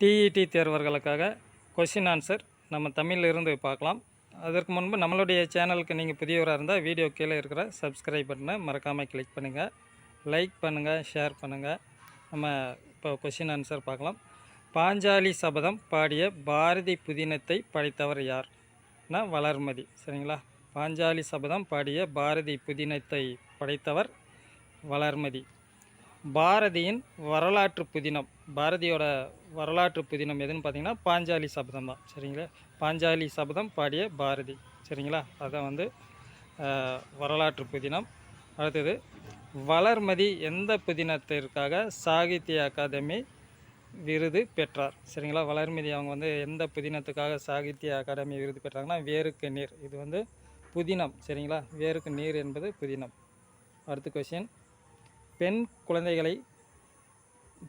TET தேர்வர்களுக்காக question answer நம்ம தமிழில் இருந்து பார்க்கலாம். அதற்கு முன்பு நம்மளுடைய சேனலுக்கு நீங்கள் புதியவராக இருந்தால் வீடியோ கீழே இருக்கிற சப்ஸ்கிரைப் பட்டனை மறக்காமல் கிளிக் பண்ணுங்கள் லைக் பண்ணுங்கள் ஷேர் பண்ணுங்கள் நம்ம இப்போ கொஷின் ஆன்சர் பார்க்கலாம். பாஞ்சாலி சபதம் பாடிய பாரதி புதினத்தை படைத்தவர் யார்? வளர்மதி. சரிங்களா? பாஞ்சாலி சபதம் பாடிய பாரதி புதினத்தை படைத்தவர் வளர்மதி. பாரதியின் வரலாற்று புதினம். பாரதியோட வரலாற்று புதினம் எதுன்னு பார்த்தீங்கன்னா பாஞ்சாலி சபதம் தான். சரிங்களா? பாஞ்சாலி சபதம் பாடிய பாரதி. சரிங்களா? அதான் வந்து வரலாற்று புதினம். அடுத்தது வளர்மதி எந்த புதினத்திற்காக சாகித்ய அகாதமி விருது பெற்றார்? சரிங்களா? வளர்மதி அவங்க வந்து எந்த புதினத்துக்காக சாகித்ய அகாடமி விருது பெற்றாங்கன்னா வேருக்கு நீர். இது வந்து புதினம். சரிங்களா? வேருக்கு நீர் என்பது புதினம். அடுத்த கொஷின் பெண் குழந்தைகளை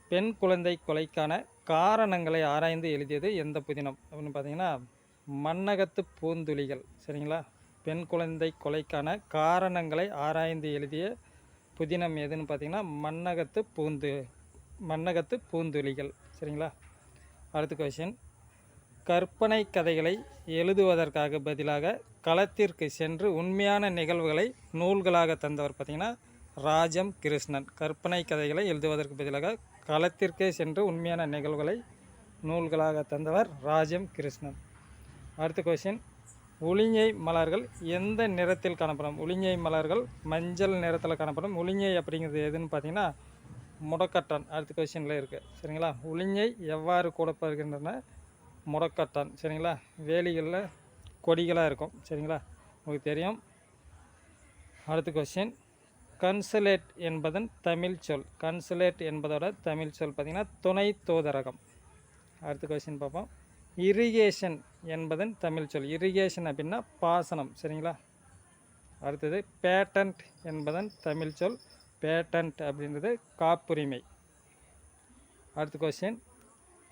பெண் குழந்தை கொலைக்கான காரணங்களை ஆராய்ந்து எழுதியது எந்த புதினம்? அப்படின்னு பார்த்தீங்கன்னா மன்னகத்து பூந்துளிகள் சரிங்களா? பெண் குழந்தை கொலைக்கான காரணங்களை ஆராய்ந்து எழுதிய புதினம் எதுன்னு பார்த்தீங்கன்னா மன்னகத்து பூந்து மன்னகத்து பூந்துளிகள் சரிங்களா? அடுத்த கொஷின் கற்பனை கதைகளை எழுதுவதற்காக பதிலாக களத்திற்கு சென்று உண்மையான நிகழ்வுகளை நூல்களாக தந்தவர் பார்த்திங்கன்னா ராஜம் கிருஷ்ணன். கற்பனை கதைகளை எழுதுவதற்கு பதிலாக களத்திற்கே சென்று உண்மையான நிகழ்வுகளை நூல்களாக தந்தவர் ராஜம் கிருஷ்ணன். அடுத்த கொஷின் உளிஞ்சை மலர்கள் எந்த நிறத்தில் காணப்படும்? உளிஞ்சை மலர்கள் மஞ்சள் நிறத்தில் காணப்படும். உளிஞ்சை அப்படிங்கிறது எதுன்னு பார்த்தீங்கன்னா முடக்கட்டான். அடுத்த கொஷினில் இருக்குது சரிங்களா? உளிஞ்சை எவ்வாறு கூடப்படுகின்றன? முடக்கட்டான். சரிங்களா? வேலிகளில் கொடிகளாக இருக்கும். சரிங்களா? உங்களுக்கு தெரியும். அடுத்த கொஸ்டின் கன்சுலேட் என்பதன் தமிழ் சொல். கன்சுலேட் என்பதோட தமிழ் சொல் பார்த்திங்கன்னா துணை தூதரகம். அடுத்த கொஸ்டின் பார்ப்போம். இரிகேஷன் என்பதன் தமிழ் சொல். இரிகேஷன் அப்படின்னா பாசனம். சரிங்களா? அடுத்தது பேட்டன்ட் என்பதன் தமிழ் சொல். பேட்டன்ட் அப்படின்றது காப்புரிமை. அடுத்த கொஸ்டின்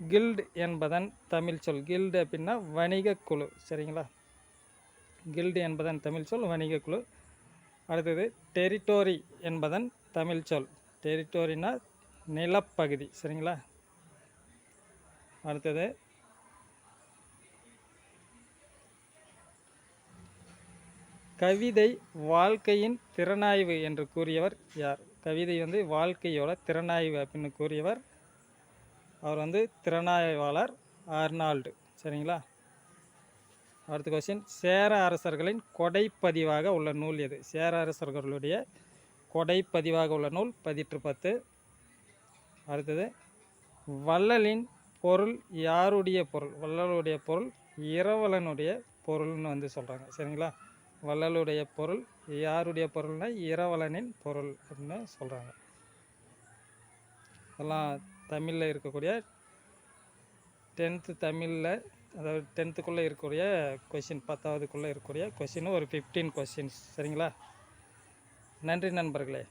கில்டு என்பதன் தமிழ் சொல். கில்டு அப்படின்னா வணிக குழு. சரிங்களா? கில்டு என்பதன் தமிழ் சொல் வணிக குழு. அடுத்தது டெரிட்டோரி என்பதன் தமிழ் சொல். டெரிட்டோரினா நிலப்பகுதி சரிங்களா? அடுத்தது கவிதை வாழ்க்கையின் திறனாய்வு என்று கூறியவர் யார்? கவிதை வந்து வாழ்க்கையோட திறனாய்வு அப்படின்னு கூறியவர். அவர் வந்து திறனாய்வாளர் ஆர்னால்டு சரிங்களா? அடுத்த கொஸ்டின் சேர அரசர்களின் கொடைப்பதிவாக உள்ள நூல் எது? சேர அரசர்களுடைய கொடைப்பதிவாக உள்ள நூல் பதிற்று பத்து. அடுத்தது வள்ளலின் பொருள் யாருடைய பொருள்? வள்ளலுடைய பொருள் இரவலனுடைய பொருள்னு வந்து சொல்கிறாங்க சரிங்களா? வள்ளலுடைய பொருள் யாருடைய பொருள்னா இரவலனின் பொருள் அப்படின்னு சொல்கிறாங்க இதெல்லாம் தமிழில் இருக்கக்கூடிய டென்த்து தமிழில் அதாவது டென்த்துக்குள்ளே இருக்கக்கூடிய கொஷின் பத்தாவதுக்குள்ளே இருக்கக்கூடிய கொஷின் ஒரு ஃபிஃப்டீன் கொஷின்ஸ் சரிங்களா? நன்றி நண்பர்களே.